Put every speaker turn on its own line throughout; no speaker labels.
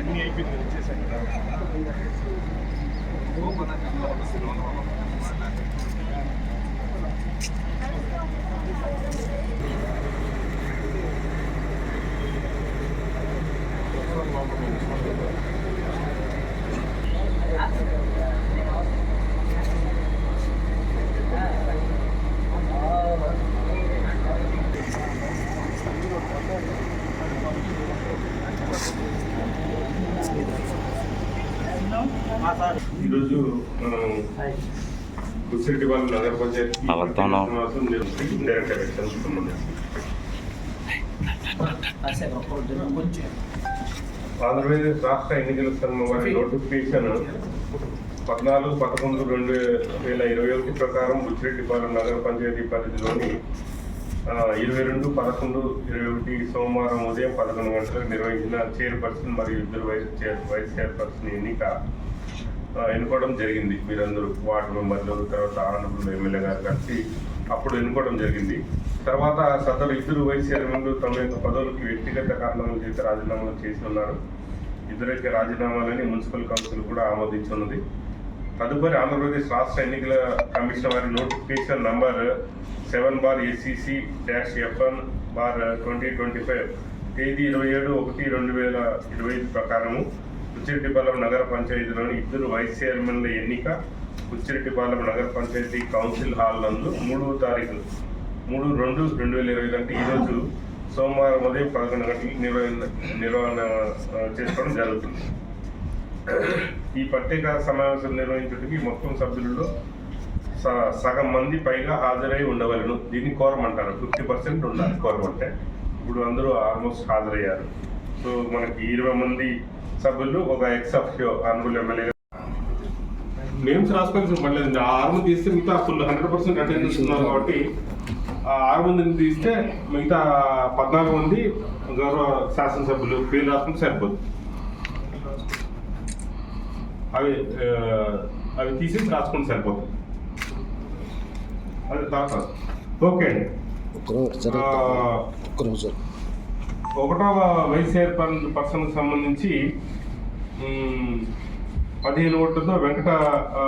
అన్ని అయిపోయింది కదా, ఇచ్చేసాను కదా. ఈరోజు మనం వాళ్ళ నగర పంచాయతీ ఆంధ్రప్రదేశ్ రాష్ట్ర ఎన్నికల సంఘం వారి నోటిఫికేషన్ పద్నాలుగు పదకొండు రెండు వేల ఇరవై ఒకటి ప్రకారం బుచ్చిరెడ్డిపాలెం నగర పంచాయతీ పరిధిలోని ఇరవై రెండు పదకొండు ఇరవై ఒకటి సోమవారం ఉదయం పదకొండు గంటలకు నిర్వహించిన చైర్పర్సన్ మరియు ఇద్దరు వైస్ చైర్ వైస్ చైర్పర్సన్ ఎన్నిక ఎన్నుకోవడం జరిగింది. మీరందరూ వార్డు మెంబర్లు తర్వాత ఆనందపురం ఎమ్మెల్యే గారు కలిసి అప్పుడు ఎన్నుకోవడం జరిగింది. తర్వాత సదరు ఇద్దరు వైస్ చైర్మన్లు తమ యొక్క పదవులకు వ్యక్తిగత కారణాల చేత రాజీనామాలు చేసి ఉన్నారు. ఇద్దరు యొక్క రాజీనామాలని మున్సిపల్ కౌన్సిల్ కూడా ఆమోదించున్నది. తదుపరి ఆంధ్రప్రదేశ్ రాష్ట్ర ఎన్నికల కమిషన్ వారి notification number seven bar ACC dash FN bar twenty twenty five తేదీ ఇరవై ఏడు ఒకటి రెండు వేల ఇరవై ఐదు ప్రకారము. ఉచ్చిరెడ్డిపాలెం నగర పంచాయతీలోని ఇద్దరు వైస్ చైర్మన్ల ఎన్నిక ఉచ్చిరెడ్డిపాలెం నగర పంచాయతీ కౌన్సిల్ హాల్ నందు మూడవ తారీఖు మూడు రెండు రెండు వేల ఇరవై అంటే ఈరోజు సోమవారం ఉదయం పదకొండు గంటలకు నిర్వహణ నిర్వహణ చేసుకోవడం జరుగుతుంది. ఈ ప్రత్యేక సమావేశం నిర్వహించడానికి మొత్తం సభ్యులలో స- సగం మంది పైగా హాజరై ఉండవలను. దీన్ని కోరమంటారు. ఫిఫ్టీ పర్సెంట్ ఉండాలి కోరమంటే. అంటే ఇప్పుడు అందరూ ఆల్మోస్ట్ హాజరయ్యారు. సో మనకి ఇరవై మంది సభ్యులు ఒక ఎక్స్ ఆనరబుల్ ఎమ్మెల్యే నేమ్స్ రాసుకోవాల్సిన పర్లేదండి ఆ ఆరు మంది తీస్తే మిగతా ఫుల్ హండ్రెడ్ పర్సెంట్ అటెండెన్స్ ఉన్నారు కాబట్టి ఆ ఆరు మందిని తీస్తే మిగతా పద్నాలుగు మంది గౌరవ శాసనసభ్యులు పేరు రాసుకుంటే సరిపోతుంది అవి అవి తీసేసి రాసుకుంటే సరిపోతుంది అది తర్వాత. ఓకే అండి. ఒకటవ వైస్ చైర్పర్ పర్సన్ సంబంధించి పదిహేను ఓట్లతో వెంకట ఆ,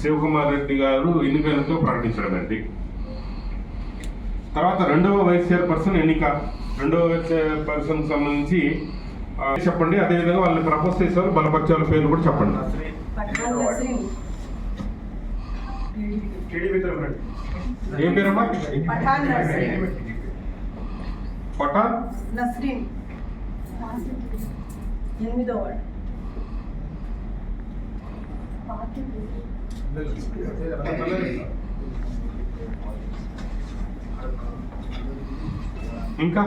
శివకుమార్ రెడ్డి గారు ఎన్నికలతో ప్రకటించడమండి తర్వాత రెండవ వైస్ చైర్పర్సన్ ఎన్నిక. రెండవ వైస్ చైర్పర్సన్ సంబంధించి చెప్పండి. అదేవిధంగా వాళ్ళని ప్రపోజ్ చేసేవారు బలపరిచాల పేర్లు కూడా చెప్పండి. ఏం పేరమ్మా?
పఠాన్ నస్రీన్. ఎనిమిదో వార్డు.
ఇంకా?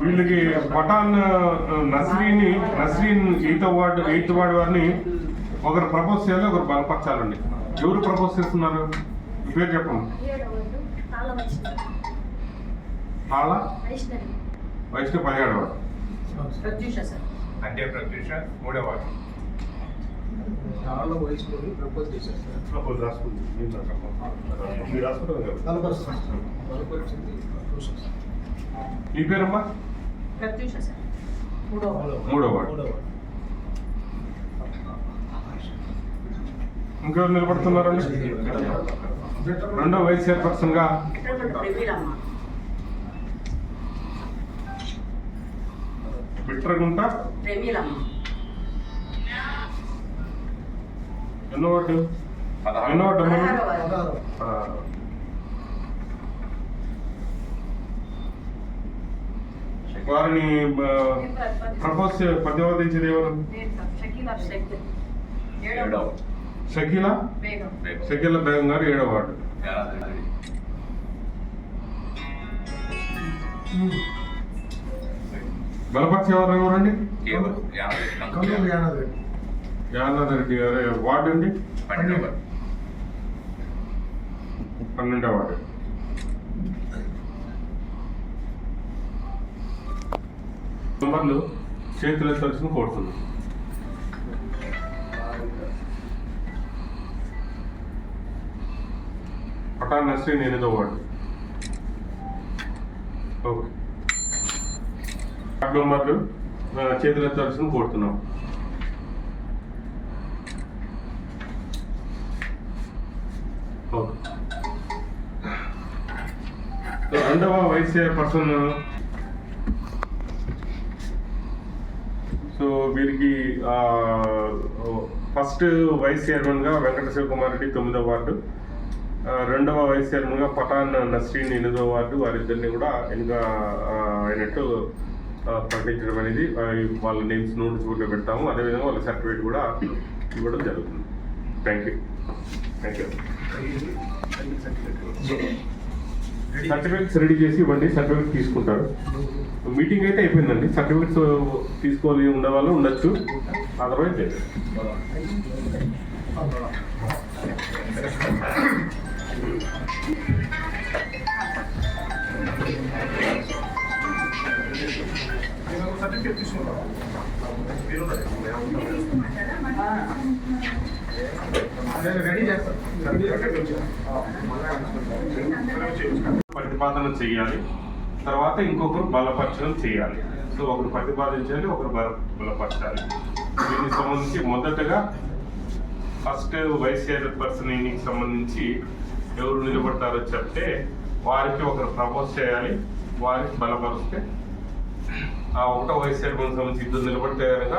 వీళ్ళకి Pathan Nasrini Nasreen eighth ward eighth ward వారిని ఒకరు ప్రపోజ్ చేయాలి ఒకరు బలపరచాలండి. ఎవరు ప్రపోజ్ చేస్తున్నారు? పేరు చెప్పండి. చాలా వైష్ణవ్. పదిహేడు వాడు
ప్రత్యూష సార్.
అంటే ప్రత్యూష మూడో వాడు
చాలా వయసులో ప్రపోజ్ చేశారు సార్.
ప్రపోజ్ రాసుకుంది. మీరు రాసుకోండి. మీరు రాసుకుంటారు కదా.
బలపరిచింది ప్రపోజ్ సార్.
మీ పేరమ్మా?
ప్రత్యూష సార్. మూడో వార్డు
మూడో వాడు
మూడవ.
ఇంకెవరు నిలబడుతున్నారండి? రెండో వైస్
చైర్పర్సన్గా
బిట్రగుంట
ప్రమీలమ్మ
ఎన్నో వార్డు? ఎన్నో. ఆ. వారిని ప్రపోజ్ ప్రతిపాదించేది ఎవరు?
షకీలా?
ఏడవ.
షకీల
బేగం
గారు ఏడో వార్డు. బలపక్ష ఎవరు ఎవరండి. యానాథ్ రెడ్డి. గారు. వార్డు అండి? పన్నెండో వార్డు. నంబర్లు చేతులు ఎత్తాల్సిన కోరుతున్నాను పటాన్ నస్రీన్ ఎనిమిదో వాడు ఓకే. వార్డు మెంబర్లు చేతులు ఎత్తాల్సిన కోరుతున్నాం. ఓకే. రెండవ వైస్ పర్సన్? సో వీరికి ఫస్ట్ వైస్ చైర్మన్గా వెంకట శివకుమార్ రెడ్డి తొమ్మిదవ వార్డు. రెండవ వైస్ చైర్మన్గా పఠాన్ నస్రీన్ ఎనిమిదవ వార్డు వారిద్దరిని కూడా ఎన్నిక అయినట్టు ప్రకటించడం అనేది వాళ్ళ నేమ్స్ నోటీస్ బోర్డులో పెడతాము. అదేవిధంగా వాళ్ళ సర్టిఫికేట్ కూడా ఇవ్వడం జరుగుతుంది. Thank you thank you certificates ready చేసి ఇవ్వండి. సర్టిఫికేట్ తీసుకుంటారు. మీటింగ్ అయితే అయిపోయిందండి. సర్టిఫికేట్స్ తీసుకోవాలి ఉండేవాళ్ళు ఉండొచ్చు. అదర్వైజ్ లేదు. ప్రతిపాదన చేయాలి. తర్వాత ఇంకొకరు బలపరచడం చేయాలి. సో ఒకరు ప్రతిపాదించాలి ఒకరు బల బలపరచాలి. దీనికి సంబంధించి మొదటగా ఫస్ట్ వైస్ చైర్పర్సన్కి సంబంధించి ఎవరు నిలబడతారో చెప్తే వారికి ఒకరు ప్రపోజ్ చేయాలి వారికి బలపరిస్తే. ఆ ఒకటో వైస్ చైర్మన్ సంబంధించి ఇద్దరు నిలబడితే కనుక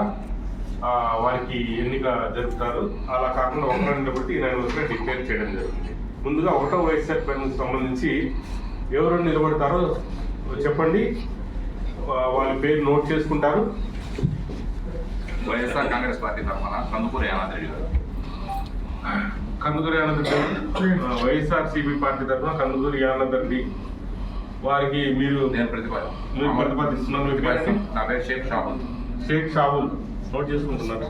వారికి ఎన్నిక జరుపుతారు. అలా కాకుండా ఒకరు నిలబడి యూనానిమస్గా డిక్లేర్ చేయడం జరుగుతుంది. ముందుగా ఒకటో వైస్ చైర్మన్ సంబంధించి ఎవరు నిలబడతారో చెప్పండి. వాళ్ళ పేరు నోట్ చేసుకుంటారు.
వైఎస్ఆర్ కాంగ్రెస్ పార్టీ తరఫున Kandukuri Yanadreddy garu.
Kandukuri Anand YSR CP party తరఫున కందుకూరి ఆనంద్ రెడ్డి వారికి మీరు
నేను
మీరు ప్రతిపాదిస్తున్నారు. మీ పేరు?
నా పేరు షేక్ షాబుల్
షేక్ షాబుల్ నోట్ చేసుకుంటున్నారు.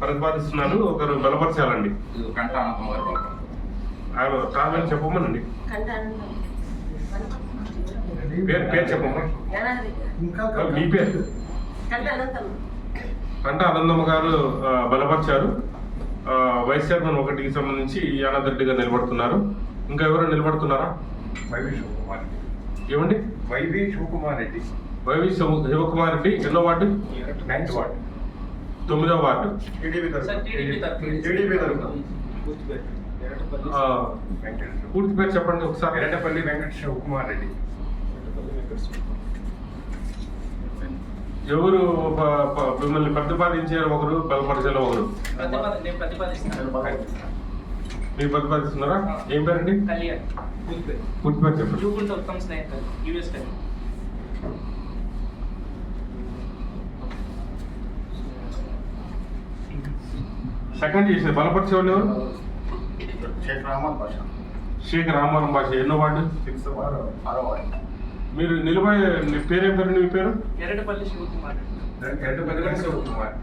ప్రతిపాదిస్తున్నాను ఒకరు బలపరచాలండి.
కంట అనంతమ్మ గారు
ఆయన చెప్పమనండి. పేరు పేరు చెప్పమ్మా.
యానాద్రి.
మీ పేరు.
కంటానందం.
అంటే ఆనందమ్మ గారు బలపరిచారు. వైస్ చైర్మన్ ఒకటికి సంబంధించి యానాదరెడ్డిగా నిలబడుతున్నారు. ఇంకా ఎవరు నిలబడుతున్నారా?
Y V Sivakumar Reddy.
ఏమండి?
Y V Sivakumar Reddy.
Y V Siva- Sivakumar Reddy ఎన్నో వార్డు?
Ninth ward.
తొమ్మిదో వార్డు. పూర్తి పేరు చెప్పండి ఒకసారి.
ఎర్రటపల్లి వెంకట శివకుమార్ రెడ్డి.
ఎవరు మిమ్మల్ని ప్రతిపాదించారు ఒకరు బలపరిచారు ఒకరు?
ప్రతిపాద- నేను ప్రతిపాదిస్తాను.
మీరు ప్రతిపాదిస్తున్నారా? ఏం పేరండి?
కళ్యాణ్.
పూర్తి పేరు చెప్పండి. సెకండ్ చేసిన బలపరిచే వాళ్ళు ఎవరు?
షేక్ రహమాన్ భాష
షేక్ రామవరం భాష ఎన్నో వార్డు?
సిక్స్త్ వార్డ్ ఆరో వార్డ్.
మీరు నిలబడే మీ పేరేం పేరు మీ పేరు?
ఎరటపల్లి శివకుమార్.
ఎర్రటపల్లి వెంకట శివకుమార్.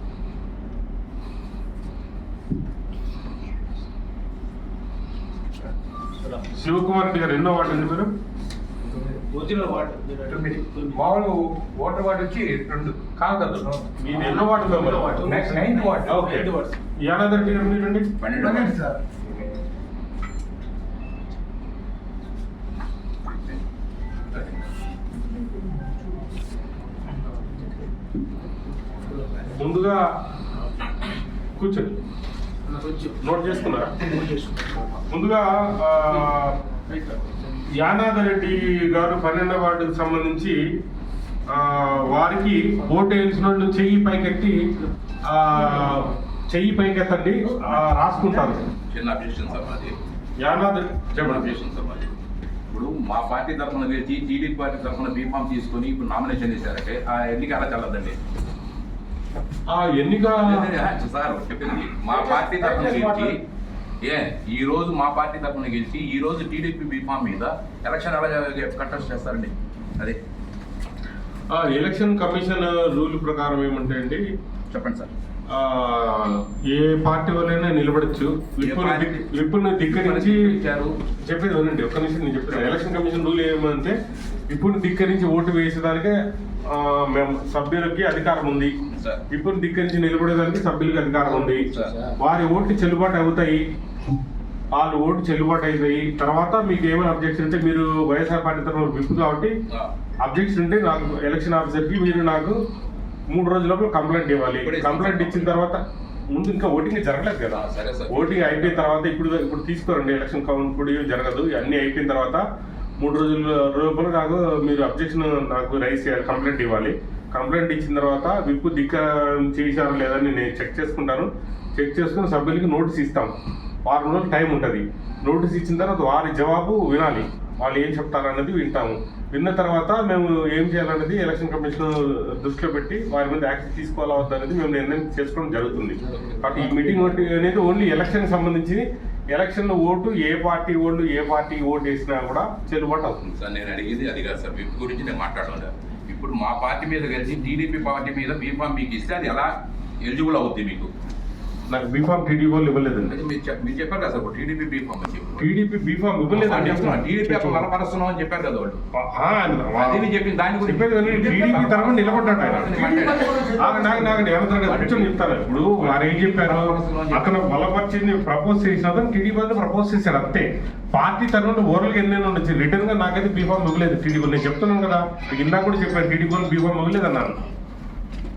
శివకుమార్ రెడ్డి గారు ఎన్నో వార్డు అండి మీరు?
మామూలు ఓటర్ వార్డ్ వచ్చి రెండు.
కాదు కదా? మీది ఎన్నో ward member
next ninth ward.
Okay. Yanadar Reddy garu మీరండి?
పన్నెండు
సార్.
ముందుగా కూర్చోండి. నోట్ చేసుకున్నారా? ముందుగా ఆ, యానాదర్ రెడ్డి గారు పన్నెండవ వార్డుకు సంబంధించి వారికి ఓటు వేసిన వాళ్ళు చెయ్యి పైకెత్తి చెయ్యి పైకెత్తండి రాసుకుంటారు.
చిన్న అబ్జెక్షన్ సార్ మాది.
యానాదర్
చిన్న
చెప్పండి.
అబ్జెక్షన్ సార్ మాది. ఇప్పుడు మా పార్టీ తరఫున గెలిచి టీడీపీ పార్టీ తరఫున బీఫామ్ తీసుకొని ఇప్పుడు నామినేషన్ చేశారంటే ఆ ఎన్నిక అలా చల్లదండి
ఆ ఎన్నిక
సార్ చెప్పింది. మా పార్టీ తరఫున గెలిచి ఏ ఈ రోజు మా పార్టీ తరఫున గెలిచి ఈ రోజు టీడీపీ బీఫామ్ మీద ఎలక్షన్ ఎలా కంటెస్ట్ చేస్తారండి. అదే.
ఆ, ఎలక్షన్ కమిషన్ రూల్ ప్రకారం ఏమంటే అండి
చెప్పండి సార్.
ఏ పార్టీ వాళ్ళైనా నిలబడచ్చు. విప్పును ధిక్కరించి చెప్పేది వినండి ఒక్క నిమిషం నేను చెప్పేది ఎలక్షన్ కమిషన్ రూల్ ఏమంటే ఇప్పుడు ధిక్కరించి ఓటు వేసేదానికే మేము సభ్యులకి అధికారం ఉంది. ఇప్పుడు ధిక్కరించి నిలబడేదానికి సభ్యులకి అధికారం ఉంది. వారి ఓట్లు చెల్లుబాటు అవుతాయి. వాళ్ళు ఓటు చెల్లుబాటు అవుతాయి తర్వాత మీకు ఏమైనా అబ్జెక్షన్ అంటే మీరు వైఎస్ఆర్ పార్టీ తరఫున విప్పు కాబట్టి అబ్జెక్షన్ ఉంటే నాకు ఎలక్షన్ ఆఫీసర్కి మీరు నాకు మూడు రోజుల లోపల కంప్లైంట్ ఇవ్వాలి. కంప్లైంట్ ఇచ్చిన తర్వాత ముందు ఇంకా ఓటింగ్ జరగలేదు కదా.
ఆ, సరే సార్.
ఓటింగ్ అయిపోయిన తర్వాత ఇప్పుడు ఇప్పుడు తీసుకోరండి. ఎలక్షన్ కౌంట్ కూడా జరగదు. అన్నీ అయిపోయిన తర్వాత మూడు రోజుల లోపల నాకు మీరు అబ్జెక్షన్ నాకు రైస్ చేయాలి కంప్లైంట్ ఇవ్వాలి. కంప్లైంట్ ఇచ్చిన తర్వాత విప్పు దిక్క చేశారు లేదని నేను చెక్ చేసుకుంటాను. చెక్ చేసుకుని సభ్యులకి నోటీస్ ఇస్తాం. వారం రోజులు టైం ఉంటుంది. నోటీస్ ఇచ్చిన తర్వాత వారి జవాబు వినాలి. వాళ్ళు ఏం చెప్తారన్నది వింటాము. విన్న తర్వాత మేము ఏం చేయాలన్నది ఎలక్షన్ కమిషన్ దృష్టిలో పెట్టి వారి మీద యాక్షన్ తీసుకోవాలా వద్దా అనేది మేము నిర్ణయం చేసుకోవడం జరుగుతుంది. కాబట్టి ఈ మీటింగ్ అనేది ఓన్లీ ఎలక్షన్ సంబంధించి ఎలక్షన్లో ఓటు ఏ పార్టీ ఓటు ఏ పార్టీ ఓటు వేసినా కూడా చెల్లుబాటు అవుతుంది.
సార్ నేను అడిగేది అది కాదు సార్. విప్ గురించి నేను మాట్లాడాలి ఇప్పుడు మా పార్టీ మీద కలిసి టీడీపీ పార్టీ మీద బీఫామ్ మీకు ఇస్తే అది ఎలా ఎలిజిబుల్ అవుద్ది మీకు?
నాకు బీఫామ్ టీడీపీ వాళ్ళు ఇవ్వలేదండి
మీరు చెప్- మీరు చెప్పారు కదా sir TDP B form
TDP B form ఇవ్వలేదండి
టీడీపీ అప్పుడు బలపరుస్తున్నాం అని చెప్పారు కదా వాళ్ళు
ఆ,
అది నేను చెప్పింది దాని గురించి
టీడీపీ తరఫున నిలబడ్డాడు ఆయన. చెప్తాను ఇప్పుడు వారు ఏం చెప్పారు అతను బలపరిచింది ప్రపోజ్ చేసిన టీడీపీ వాళ్ళు ప్రపోజ్ చేశారు అంతే పార్టీ తరఫున ఓరల్గా ఎన్నైనా ఉండొచ్చు రిటర్న్గా నాకైతే బీఫామ్ ఇవ్వలేదు టీడీపీ నేను చెప్తున్నాను కదా ఇందాక కూడా చెప్పాను టీడీపీ వాళ్ళు బీఫామ్ ఇవ్వలేదు అన్నాను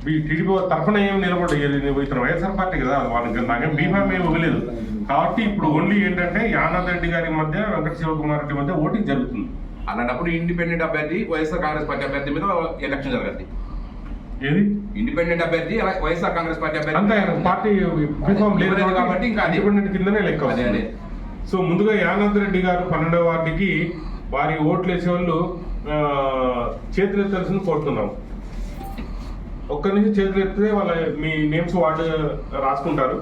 ఈ టీడీపీ తరఫున ఏం నిలబడి ఇతను వైఎస్ఆర్ పార్టీ కదా వాళ్ళకి నాకేం బీఫామ్ ఏమి ఇవ్వలేదు. కాబట్టి ఇప్పుడు ఓన్లీ ఏంటంటే యానాద్ రెడ్డి గారి మధ్య వెంకట శివకుమార్ రెడ్డి మధ్య ఓటింగ్ జరుగుతుంది.
అలాంటప్పుడు ఇండిపెండెంట్ అభ్యర్థి వైఎస్ఆర్ కాంగ్రెస్ పార్టీ అభ్యర్థి మీద ఎలక్షన్ జరగద్ది
ఏది?
ఇండిపెండెంట్ అభ్యర్థి వైఎస్ఆర్ కాంగ్రెస్ పార్టీ అభ్యర్థి
పార్టీ లేదు
కాబట్టి ఇంకా అది-
ఇండిపెండెంట్ కిందనే లెక్క
అదే.
సో ముందుగా యానంద్ రెడ్డి గారు పన్నెండవ వార్డుకి వారి ఓట్లు వేసే వాళ్ళు చేతులు ఎత్తాల్సింది కోరుతున్నాం. ఒక్కరి నుంచి చేతులు ఎత్తితే వాళ్ళ మీ నేమ్స్ వాళ్ళు రాసుకుంటారు.